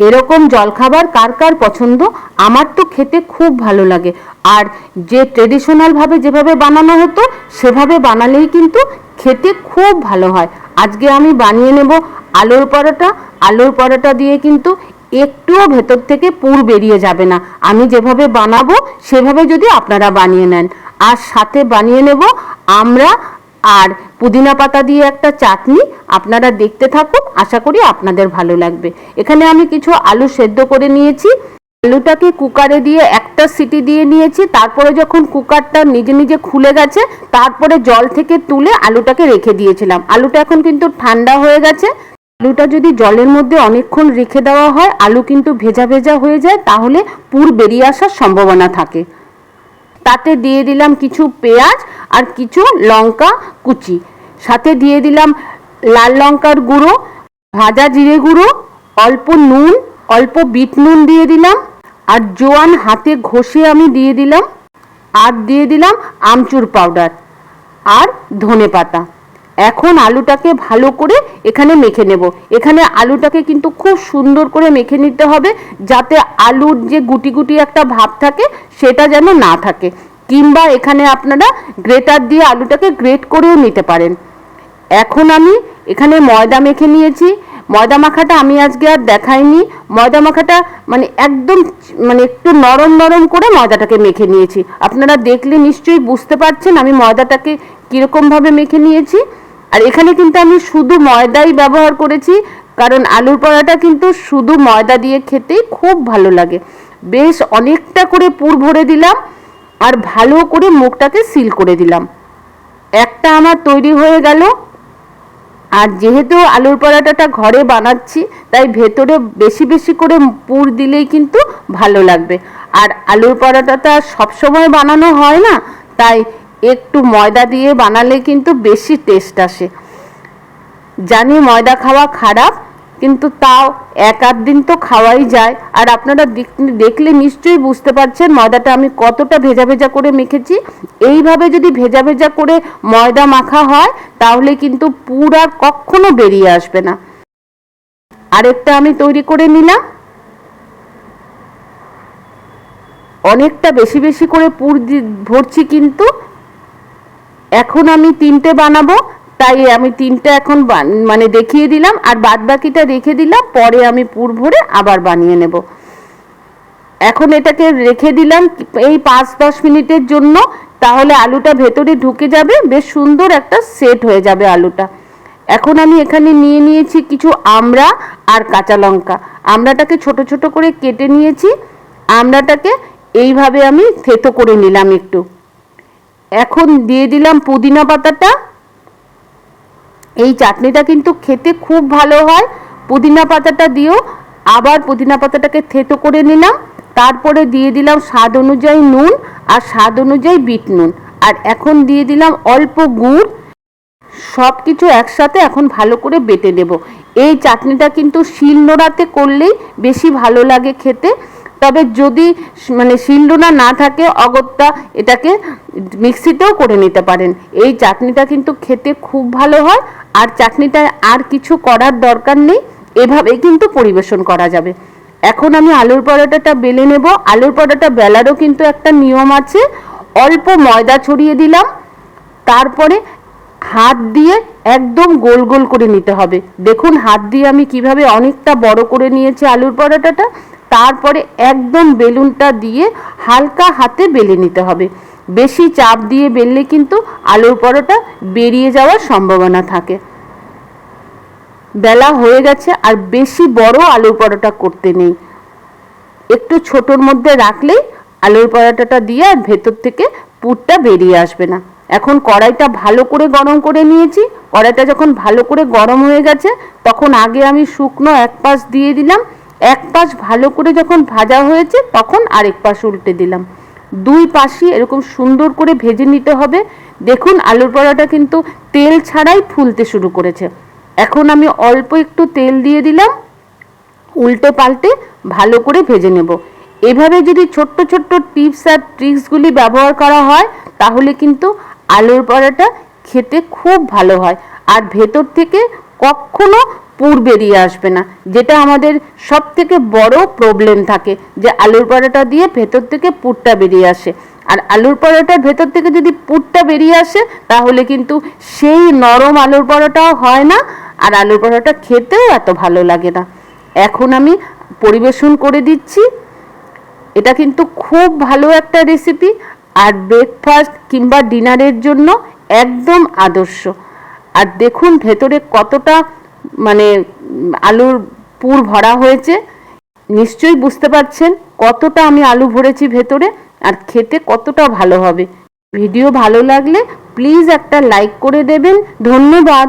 এরকম জলখাবার কার কার পছন্দ? আমার তো খেতে খুব ভালো লাগে। আর যে ট্রেডিশনালভাবে যেভাবে বানানো হতো, সেভাবে বানালেই কিন্তু খেতে খুব ভালো হয়। আজকে আমি বানিয়ে নেব আলুর পরোটা। আলুর পরোটা দিয়ে কিন্তু একটুও ভেতর থেকে পুর বেরিয়ে যাবে না। আমি যেভাবে বানাবো, সেভাবে যদি আপনারা বানিয়ে নেন। আর সাথে বানিয়ে নেব আমরা আর পুদিনা পাতা দিয়ে একটা চাটনি আপনারা দেখতে থাকুন, আশা করি আপনাদের ভালো লাগবে। এখানে আমি কিছু আলু সেদ্ধ করে নিয়েছি। আলুটাকে কুকারে দিয়ে একটা সিটি দিয়ে নিয়েছি। তারপরে যখন কুকারটা নিজে নিজে খুলে গেছে, তারপরে জল থেকে তুলে আলুটাকে রেখে দিয়েছিলাম। আলুটা এখন কিন্তু ঠান্ডা হয়ে গেছে। আলুটা যদি জলের মধ্যে অনেকক্ষণ রেখে দেওয়া হয়, আলু কিন্তু ভেজা ভেজা হয়ে যায়, তাহলে পুর বেরিয়ে আসার সম্ভাবনা থাকে। তাতে দিয়ে দিলাম কিছু পেঁয়াজ আর কিছু লঙ্কা কুচি। সাথে দিয়ে দিলাম লাল লঙ্কার গুঁড়ো, ভাজা জিরে গুঁড়ো, অল্প নুন, অল্প বিট নুন দিয়ে দিলাম আর জোয়ান হাতে ঘষে আমি দিয়ে দিলাম আর দিয়ে দিলাম আমচুর পাউডার আর ধনে পাতা। এখন আলুটাকে ভালো করে এখানে মেখে নেব। এখানে আলুটাকে কিন্তু খুব সুন্দর করে মেখে নিতে হবে যাতে আলুর যে গুটি গুটি একটা ভাব থাকে সেটা যেন না থাকে। কিংবা এখানে আপনারা গ্রেটার দিয়ে আলুটাকে গ্রেট করেও নিতে পারেন। এখন আমি এখানে ময়দা মেখে নিয়েছি। ময়দা মাখাটা আমি আজকে আর দেখাইনি। ময়দা মাখাটা মানে একদম মানে একটু নরম নরম করে ময়দাটাকে মেখে নিয়েছি। আপনারা দেখলে নিশ্চয়ই বুঝতে পারছেন আমি ময়দাটাকে কীরকমভাবে মেখে নিয়েছি। আর এখানে কিন্তু আমি শুধু ময়দাই ব্যবহার করেছি, কারণ আলুর পরাটা কিন্তু শুধু ময়দা দিয়ে খেতেই খুব ভালো লাগে। বেশ অনেকটা করে পুর ভরে দিলাম। আর ভালো করে মুখটাকে সিল করে দিলাম। একটা আমার তৈরি হয়ে গেল। আর যেহেতু আলুর পরাটাটা ঘরে বানাচ্ছি, তাই ভেতরে বেশি বেশি করে পুর দিলেই কিন্তু ভালো লাগবে। আর আলুর পরাটাটা সবসময় বানানো হয় না, তাই একটু ময়দা দিয়ে বানালে কিন্তু বেশি টেস্ট আসে। জানি ময়দা খাওয়া খারাপ কিন্তু তাও এক আধ দিন তো খাওয়াই যায়। আর আপনারা দেখ- দেখলে নিশ্চয়ই বুঝতে পারছেন ময়দাটা আমি কতটা ভেজা ভেজা করে মেখেছি। এইভাবে যদি ভেজা ভেজা করে ময়দা মাখা হয়, তাহলে কিন্তু পুর আর কখনো বেরিয়ে আসবে না। আরেকটা আমি তৈরি করে নিলাম। অনেকটা বেশি বেশি করে পুর ভরছি কিন্তু। এখন আমি তিনটে বানাবো। তাই আমি তিনটে এখন মানে দেখিয়ে দিলাম, আর বাদ বাকিটা রেখে দিলাম, পরে আমি পুর ভরে আবার বানিয়ে নেব। এখন এটাকে রেখে দিলাম, এই পাঁচ দশ মিনিটের জন্য, তাহলে আলুটা ভেতরে ঢুকে যাবে, বেশ সুন্দর একটা সেট হয়ে যাবে আলুটা। এখন আমি এখানে নিয়ে নিয়েছি কিছু আমড়া আর কাঁচা লঙ্কা। আমড়াটাকে ছোট ছোট করে কেটে নিয়েছি, আমড়াটাকে এইভাবে আমি থেতো করে নিলাম একটু। এখন দিয়ে দিলাম পুদিনা পাতাটা এই চাটনিটা কিন্তু খেতে খুব ভালো হয়। পুদিনা পাতাটা দিয়েও আবার পুদিনা পাতাটাকে থেতো করে নিলাম। তারপরে দিয়ে দিলাম স্বাদ অনুযায়ী নুন আর স্বাদ অনুযায়ী বিট নুন। আর এখন দিয়ে দিলাম অল্প গুড়। সব কিছু একসাথে এখন ভালো করে বেটে নেব। এই চাটনিটা কিন্তু শিল নোড়াতে করলেই বেশি ভালো লাগে খেতে। তবে যদি মানে শিলনোড়া না থাকে, অগত্যা এটাকে মিক্সিতেও করে নিতে পারেন। এই চাটনিটা কিন্তু খেতে খুব ভালো হয়। আর চাটনিটায় আর কিছু করার দরকার নেই এভাবে কিন্তু পরিবেশন করা যাবে। এখন আমি আলুর পরোটাটা বেলে নেব। আলুর পরোটা বেলারও কিন্তু একটা নিয়ম আছে। অল্প ময়দা ছড়িয়ে দিলাম। তারপরে হাত দিয়ে একদম গোল গোল করে নিতে হবে। দেখুন হাত দিয়ে আমি কীভাবে অনেকটা বড় করে নিয়েছি আলুর পরোটাটা। তারপরে একদম বেলুনটা দিয়ে হালকা হাতে বেলে নিতে হবে। বেশি চাপ দিয়ে বেললে কিন্তু আলুর পরোটা বেরিয়ে যাওয়ার সম্ভাবনা থাকে। বেলা হয়ে গেছে, আর বেশি বড় আলুর পরোটা করতে নেই। একটু ছোটোর মধ্যে রাখলেই আলুর পরোটাটা দিয়ে আর ভেতর থেকে পুরটা বেরিয়ে আসবে না। এখন কড়াইটা ভালো করে গরম করে নিয়েছি। কড়াইটা যখন ভালো করে গরম হয়ে গেছে, তখন আগে আমি শুকনো এক পাশ দিয়ে দিলাম। এক পাশ ভালো করে যখন ভাজা হয়েছে, তখন আরেক পাশ উল্টে দিলাম। দুই পাশই এরকম সুন্দর করে ভেজে নিতে হবে। দেখুন, আলুর পরোটা কিন্তু তেল ছাড়াই ফুলতে শুরু করেছে। এখন আমি অল্প একটু তেল দিয়ে দিলাম। উল্টে পাল্টে ভালো করে ভেজে নেব। এভাবে যদি ছোট্ট ছোট্ট টিপস আর ট্রিক্সগুলি ব্যবহার করা হয়, তাহলে কিন্তু আলুর পরোটা খেতে খুব ভালো হয়। আর ভেতর থেকে কখনো বেরিয়ে আসবে না। যেটা আমাদের সব থেকে বড় প্রবলেম থাকে যে আলুর পরোটা দিয়ে ভেতর থেকে পুরটা বেরিয়ে আসে। আর আলুর পরোটার ভেতর থেকে যদি পুরটা বেরিয়ে আসে, তাহলে কিন্তু সেই নরম আলুর পরোটাও হয় না, আর আলুর পরোটা খেতেও এত ভালো লাগে না। এখন আমি পরিবেশন করে দিচ্ছি। এটা কিন্তু খুব ভালো একটা রেসিপি আর ব্রেকফাস্ট কিংবা ডিনারের জন্য একদম আদর্শ। আর দেখুন ভেতরে কতটা মানে আলুর পুর ভরা হয়েছে। নিশ্চয়ই বুঝতে পারছেন কতটা আমি আলু ভরেছি ভেতরে আর খেতে কতটা ভালো হবে। ভিডিও ভালো লাগলে প্লিজ একটা লাইক করে দেবেন। ধন্যবাদ।